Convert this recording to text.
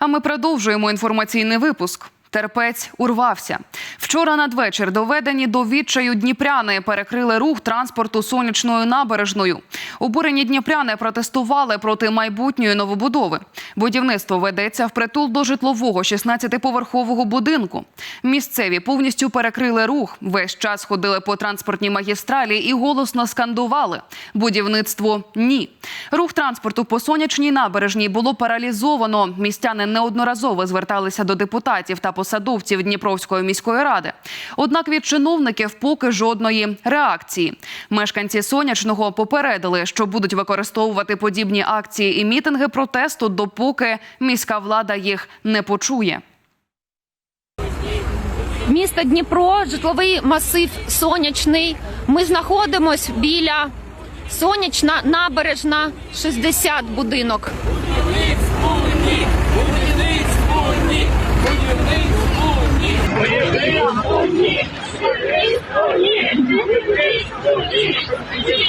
А ми продовжуємо інформаційний випуск. Терпець урвався. Вчора надвечір доведені до відчаю дніпряни перекрили рух транспорту сонячною набережною. Обурені дніпряни протестували проти майбутньої новобудови. Будівництво ведеться впритул до житлового 16-поверхового будинку. Місцеві повністю перекрили рух. Весь час ходили по транспортній магістралі і голосно скандували: будівництво ні. Рух транспорту по сонячній набережній було паралізовано. Містяни неодноразово зверталися до депутатів та посадовців Дніпровської міської ради. Однак від чиновників поки жодної реакції. Мешканці сонячного попередили, що будуть використовувати подібні акції і мітинги протесту, допоки міська влада їх не почує. Місто Дніпро, житловий масив сонячний. Ми знаходимось біля сонячна набережна 60 будинок. Будівництво ні! Будівництво ні! Будівництво ні!